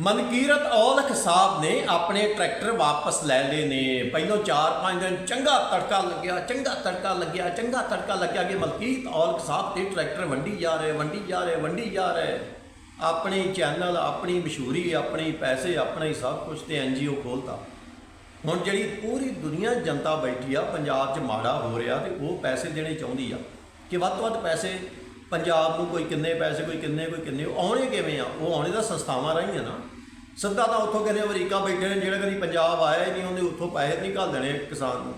ਮਨਕੀਰਤ ਔਲਖ ਸਾਹਿਬ ਨੇ ਆਪਣੇ ਟਰੈਕਟਰ ਵਾਪਸ ਲੈ ਲਏ ਨੇ। ਪਹਿਲੋਂ 4-5 ਦਿਨ ਚੰਗਾ ਤੜਕਾ ਲੱਗਿਆ, ਚੰਗਾ ਤੜਕਾ ਲੱਗਿਆ, ਚੰਗਾ ਤੜਕਾ ਲੱਗਿਆ ਕਿ ਮਲਕੀਤ ਔਲਖ ਸਾਹਿਬ ਤੇ ਟਰੈਕਟਰ ਵੰਡੀ ਜਾ ਰਹੇ, ਵੰਡੀ ਜਾ ਰਹੇ, ਵੰਡੀ ਜਾ ਰਹੇ। ਆਪਣੇ ਚੈਨਲ, ਆਪਣੀ ਮਸ਼ਹੂਰੀ, ਆਪਣੇ ਪੈਸੇ, ਆਪਣਾ ਹੀ ਸਭ ਕੁਝ ਤੇ ਐਨਜੀਓ ਖੋਲਤਾ। ਹੁਣ ਜਿਹੜੀ ਪੂਰੀ ਦੁਨੀਆ ਜਨਤਾ ਬੈਠੀ ਆ, ਪੰਜਾਬ 'ਚ ਮਾੜਾ ਹੋ ਰਿਹਾ ਤੇ ਉਹ ਪੈਸੇ ਦੇਣੇ ਚਾਹੁੰਦੀ ਆ ਕਿ ਵੱਧ ਤੋਂ ਵੱਧ ਪੈਸੇ ਪੰਜਾਬ ਨੂੰ ਕੋਈ ਕਿੰਨੇ ਪੈਸੇ, ਕੋਈ ਕਿੰਨੇ ਕੋਈ ਕਿੰਨੇ ਆਉਣੇ ਕਿਵੇਂ ਆ? ਉਹ ਆਉਣੇ ਤਾਂ ਸੰਸਥਾਵਾਂ ਰਾਹੀਂ ਨਾ। ਸਿੱਧਾ ਤਾਂ ਉੱਥੋਂ ਕਹਿੰਦੇ ਅਮਰੀਕਾ ਬੈਠੇ ਨੇ, ਜਿਹੜਾ ਕਦੀ ਪੰਜਾਬ ਆਇਆ ਹੀ ਨਹੀਂ ਉਹਦੇ ਉੱਥੋਂ ਪੈਸੇ ਨਹੀਂ ਘੱਲ ਦੇਣੇ ਕਿਸਾਨ ਨੂੰ।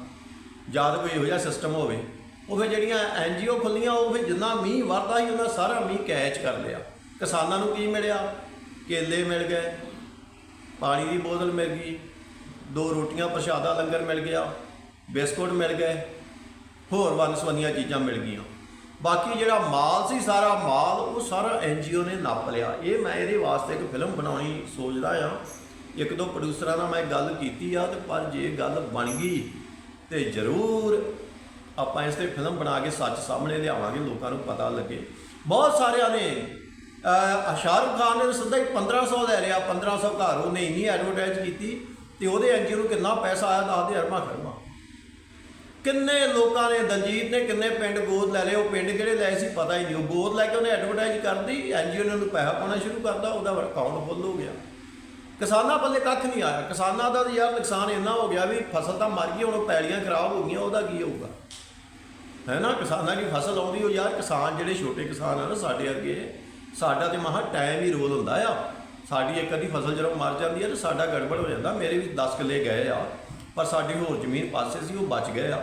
ਜਦ ਕੋਈ ਇਹੋ ਜਿਹਾ ਸਿਸਟਮ ਹੋਵੇ? ਉਹ ਫਿਰ ਜਿਹੜੀਆਂ ਐਨਜੀਓ ਖੁੱਲੀਆਂ ਉਹ ਫਿਰ ਜਿੰਨਾ ਮੀਂਹ ਵਰਦਾ ਸੀ, ਉਹਨਾਂ ਸਾਰਾ ਮੀਂਹ ਕੈਚ ਕਰ ਲਿਆ। ਕਿਸਾਨਾਂ ਨੂੰ ਕੀ ਮਿਲਿਆ? ਕੇਲੇ ਮਿਲ ਗਏ, ਪਾਣੀ ਦੀ ਬੋਤਲ ਮਿਲ ਗਈ, ਦੋ ਰੋਟੀਆਂ, ਪ੍ਰਸ਼ਾਦਾ, ਲੰਗਰ ਮਿਲ ਗਿਆ, ਬਿਸਕੁਟ ਮਿਲ ਗਏ, ਹੋਰ ਵੰਨ-ਸਵੰਨੀਆਂ ਚੀਜ਼ਾਂ ਮਿਲ ਗਈਆਂ। ਬਾਕੀ ਜਿਹੜਾ ਮਾਲ ਸੀ, ਸਾਰਾ ਮਾਲ ਉਹ ਸਾਰਾ ਐਨਜੀਓ ਨੇ ਨੱਪ ਲਿਆ। ਇਹ ਮੈਂ ਇਹਦੇ ਵਾਸਤੇ ਇੱਕ ਫਿਲਮ ਬਣਾਉਣੀ ਸੋਚਦਾ ਆ ਇੱਕ ਦੋ ਪ੍ਰੋਡਿਊਸਰਾਂ ਨਾਲ ਮੈਂ ਗੱਲ ਕੀਤੀ ਆ ਤੇ ਪਰ ਜੇ ਗੱਲ ਬਣ ਗਈ ਤੇ ਜ਼ਰੂਰ ਆਪਾਂ ਇਸ ਤੇ ਫਿਲਮ ਬਣਾ ਕੇ ਸੱਚ ਸਾਹਮਣੇ ਲਿਆਵਾਂਗੇ, ਲੋਕਾਂ ਨੂੰ ਪਤਾ ਲੱਗੇ। ਬਹੁਤ ਸਾਰਿਆਂ ਨੇ, ਅਹ ਸ਼ਾਹਰੁਖ ਖਾਨ ਨੇ ਤਾਂ ਸਿੱਧਾ ਹੀ 1500 ਲੈ ਲਿਆ 1500 ਘਰ ਉਹਨੇ ਇੰਨੀ ਐਡਵਰਟਾਈਜ਼ ਕੀਤੀ ਤੇ ਉਹਦੇ ਐਨਜੀਓ ਨੂੰ ਕਿੰਨਾ ਪੈਸਾ ਆਇਆ ਦੱਸਦੇ ਅਰਮਾ ਖਰਮਾ ਕਿੰਨੇ ਲੋਕਾਂ ਨੇ, ਦਲਜੀਤ ਨੇ ਕਿੰਨੇ ਪਿੰਡ ਗੋਦ ਲੈ ਲਏ? ਉਹ ਪਿੰਡ ਕਿਹੜੇ ਲਏ ਸੀ ਪਤਾ ਹੀ ਨਹੀਂ, ਉਹ ਗੋਦ ਲੈ ਕੇ ਉਹਨੇ ਐਡਵਰਟਾਈਜ਼ ਕਰਦੀ ਐਨਜੀਓ ਨੇ ਉਹਨੂੰ ਪੈਸਾ ਪਾਉਣਾ ਸ਼ੁਰੂ ਕਰਦਾ ਉਹਦਾ ਅਕਾਊਂਟ ਫੁੱਲ ਹੋ ਗਿਆ। ਕਿਸਾਨਾਂ ਪੱਲੇ ਕੱਖ ਨਹੀਂ ਆਇਆ। ਕਿਸਾਨਾਂ ਦਾ ਯਾਰ ਨੁਕਸਾਨ ਇੰਨਾ ਹੋ ਗਿਆ ਵੀ ਫਸਲ ਤਾਂ ਮਰ ਗਈ, ਹੁਣ ਪੈਲੀਆਂ ਖਰਾਬ ਹੋ ਗਈਆਂ, ਉਹਦਾ ਕੀ ਹੋਊਗਾ? ਹੈ ਨਾ, ਕਿਸਾਨਾਂ ਦੀ ਫਸਲ ਆਉਂਦੀ, ਉਹ ਯਾਰ ਕਿਸਾਨ ਜਿਹੜੇ ਛੋਟੇ ਕਿਸਾਨ ਆ ਨਾ ਸਾਡੇ ਅੱਗੇ ਸਾਡਾ ਤੇ ਮਹਾ ਟਾਈਮ ਹੀ ਰੋਲ ਹੁੰਦਾ ਆ। ਸਾਡੀ ਇੱਕ ਅੱਧੀ ਫਸਲ ਜਦੋਂ ਮਰ ਜਾਂਦੀ ਹੈ ਤੇ ਸਾਡਾ ਗੜਬੜ ਹੋ ਜਾਂਦਾ। ਮੇਰੇ ਵੀ 10 ਕਿੱਲੇ ਗਏ ਆ। ਪਰ ਸਾਡੀ ਹੋਰ ਜ਼ਮੀਨ ਪਾਸੇ ਸੀ, ਉਹ ਬਚ ਗਏ ਆ।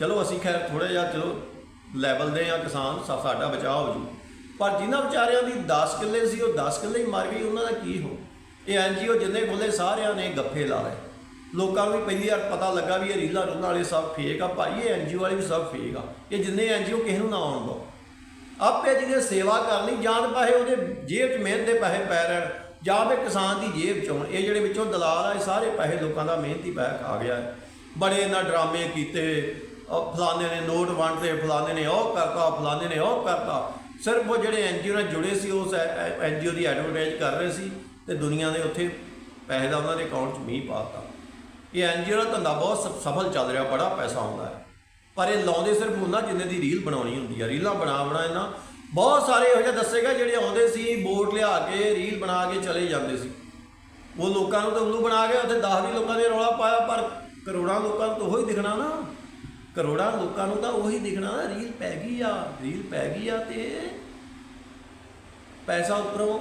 ਚਲੋ ਅਸੀਂ ਖੈਰ ਥੋੜਾ ਜਿਹਾ, ਚਲੋ ਲੈਵਲ ਦੇ ਆ ਕਿਸਾਨ, ਸਾ- ਸਾਡਾ ਬਚਾਅ ਹੋ ਜੂ। ਪਰ ਜਿਨ੍ਹਾਂ ਵਿਚਾਰਿਆਂ ਦੀ 10 ਕਿੱਲੇ ਸੀ, ਉਹ 10 ਕਿੱਲੇ ਹੀ ਮਰ ਗਈ ਉਹਨਾਂ ਦਾ ਕੀ ਹੋ ਇਹ ਐਨਜੀਓ ਜਿੰਨੇ ਖੋਲੇ ਸਾਰਿਆਂ ਨੇ ਗੱਫੇ ਲਾ ਲਏ। ਲੋਕਾਂ ਨੂੰ ਪਹਿਲੀ ਵਾਰ ਪਤਾ ਲੱਗਾ ਵੀ ਇਹ ਰੀਲਾ ਰੁੱਲਾਂ ਵਾਲੇ ਸਭ ਫੇਕ ਆ, ਭਾਈ ਇਹ ਐਨਜੀਓ ਵਾਲੇ ਵੀ ਸਭ ਫੇਕ ਆ। ਇਹ ਜਿੰਨੇ ਐਨਜੀਓ ਕਿਸੇ ਨੂੰ ਨਾ ਆਉਣ ਦੋ ਆਪੇ ਜਿਹਨੇ ਸੇਵਾ ਕਰਨੀ ਜਾਂ ਤਾਂ ਪੈਸੇ ਉਹਦੇ ਜੇਬ 'ਚ ਮਿਹਨਤ ਦੇ ਪੈਸੇ ਪੈ ਰਹਿਣ। ਜਾਂ ਫਿਰ ਕਿਸਾਨ ਦੀ ਜੇਬ 'ਚ। ਹੋਣ ਇਹ ਜਿਹੜੇ ਵਿੱਚੋਂ ਦਲਾਲ ਆ, ਇਹ ਸਾਰੇ ਪੈਸੇ ਲੋਕਾਂ ਦਾ ਮਿਹਨਤੀ ਪੈਸਾ ਖਾ ਗਿਆ ਹੈ। ਬੜੇ ਇਹਨਾਂ ਡਰਾਮੇ ਕੀਤੇ। ਉਹ ਫਲਾਣੇ ਨੇ ਨੋਟ ਵੰਡਦੇ ਫਲਾਣੇ ਨੇ ਉਹ ਕਰਤਾ, ਫਲਾਣੇ ਨੇ ਉਹ ਕਰਤਾ। ਸਿਰਫ ਉਹ ਜਿਹੜੇ ਐਨਜੀਓ ਨਾਲ ਜੁੜੇ ਸੀ ਉਸ ਐਨਜੀਓ ਦੀ ਐਡਵਰਟਾਈਜ਼ ਕਰ ਰਹੇ ਸੀ ਤੇ ਦੁਨੀਆ ਦੇ ਉੱਥੇ ਪੈਸੇ ਦਾ ਉਹਨਾਂ ਦੇ ਅਕਾਊਂਟ 'ਚ ਮੀਂਹ ਪਾਤਾ ਇਹ ਐਨਜੀਓ ਦਾ ਧੰਦਾ ਬਹੁਤ ਸ- ਸਫਲ ਚੱਲ ਰਿਹਾ, ਬੜਾ ਪੈਸਾ ਆਉਂਦਾ ਹੈ। ਪਰ ਇਹ ਲਾਉਂਦੇ ਸਿਰਫ ਉਹਨਾਂ ਜਿੰਨੇ ਦੀ ਰੀਲ ਬਣਾਉਣੀ ਹੁੰਦੀ ਹੈ ਰੀਲਾਂ ਬਣਾ ਬਣਾ ਇਹਨਾਂ ਬਹੁਤ ਸਾਰੇ ਇਹੋ ਜਿਹੇ ਦੱਸੇਗਾ ਜਿਹੜੇ ਆਉਂਦੇ ਸੀ ਲਿਆ ਕੇ, ਰੀਲ ਬਣਾ ਕੇ ਚਲੇ ਜਾਂਦੇ ਸੀ। ਉਹ ਲੋਕਾਂ ਨੂੰ ਤਾਂ ਉੱਲੂ ਬਣਾ ਕੇ ਉੱਥੇ 10 ਵੀ ਲੋਕਾਂ ਨੇ ਰੌਲਾ ਪਾਇਆ, ਪਰ ਕਰੋੜਾਂ ਲੋਕਾਂ ਨੂੰ ਤਾਂ ਉਹੀ ਦਿਖਣਾ ਨਾ। ਕਰੋੜਾਂ ਲੋਕਾਂ ਨੂੰ ਤਾਂ ਉਹੀ ਦਿਖਣਾ ਨਾ ਰੀਲ ਪੈ ਗਈ ਆ, ਰੀਲ ਪੈ ਗਈ ਆ ਤੇ ਪੈਸਾ ਉੱਪਰੋਂ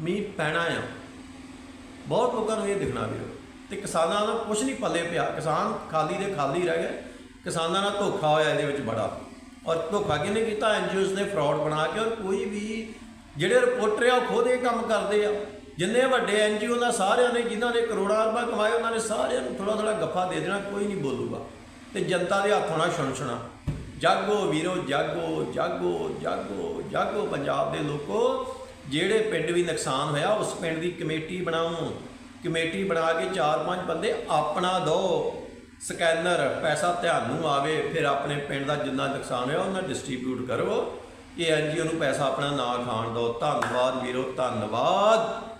ਮੀਂਹ ਪੈਣਾ ਆ। ਬਹੁਤ ਲੋਕਾਂ ਨੂੰ ਇਹ ਦਿਖਣਾ ਵੀਰੋ ਤੇ ਕਿਸਾਨਾਂ ਦਾ ਕੁਝ ਨਹੀਂ ਪੱਲੇ ਪਿਆ। ਕਿਸਾਨ ਖਾਲੀ ਦੇ ਖਾਲੀ ਰਹਿ ਗਏ। ਕਿਸਾਨਾਂ ਨਾਲ ਧੋਖਾ ਹੋਇਆ ਇਹਦੇ ਵਿੱਚ ਬੜਾ। ਔਰ ਧੋਖਾ ਕਿਹਨੇ ਕੀਤਾ? ਐਨਜੀਓਸ ਨੇ ਫਰਾਡ ਬਣਾ ਕੇ ਔਰ ਕੋਈ ਵੀ ਜਿਹੜੇ ਰਿਪੋਰਟਰ ਆ, ਉਹ ਖੁਦ ਇਹ ਕੰਮ ਕਰਦੇ ਆ। ਜਿੰਨੇ ਵੱਡੇ ਐਨਜੀਓ ਦਾ ਸਾਰਿਆਂ ਨੇ, ਜਿਨ੍ਹਾਂ ਨੇ ਕਰੋੜਾਂ ਰੁਪਏ ਕਮਾਏ, ਉਹਨਾਂ ਨੇ ਸਾਰਿਆਂ ਨੂੰ ਥੋੜਾ ਥੋੜਾ ਗੱਫਾ ਦੇ ਦੇਣਾ, ਕੋਈ ਨਹੀਂ ਬੋਲੂਗਾ। ਤੇ ਜਨਤਾ ਦੇ ਹੱਥ ਹੋਣਾ ਛੁਣਛਣਾ। ਜਾਗੋ ਵੀਰੋ, ਜਾਗੋ ਜਾਗੋ ਜਾਗੋ ਜਾਗੋ ਪੰਜਾਬ ਦੇ ਲੋਕੋ। ਜਿਹੜੇ ਪਿੰਡ ਵੀ ਨੁਕਸਾਨ ਹੋਇਆ, ਉਸ ਪਿੰਡ ਦੀ ਕਮੇਟੀ ਬਣਾਓ। ਕਮੇਟੀ ਬਣਾ ਕੇ 4-5 ਬੰਦੇ ਆਪਣਾ ਦੋ। ਸਕੈਨਰ, ਪੈਸਾ ਧਿਆਨ ਨੂੰ ਆਵੇ, ਫਿਰ ਆਪਣੇ ਪਿੰਡ ਦਾ ਜਿੰਨਾ ਨੁਕਸਾਨ ਹੋਇਆ, ਉਹਨਾਂ ਡਿਸਟ੍ਰੀਬਿਊਟ ਕਰੋ। ਇਹ ਐਨਜੀਓ ਨੂੰ ਪੈਸਾ ਆਪਣਾ ਨਾ ਖਾਣ ਦਿਓ ਧੰਨਵਾਦ ਵੀਰੋ ਧੰਨਵਾਦ।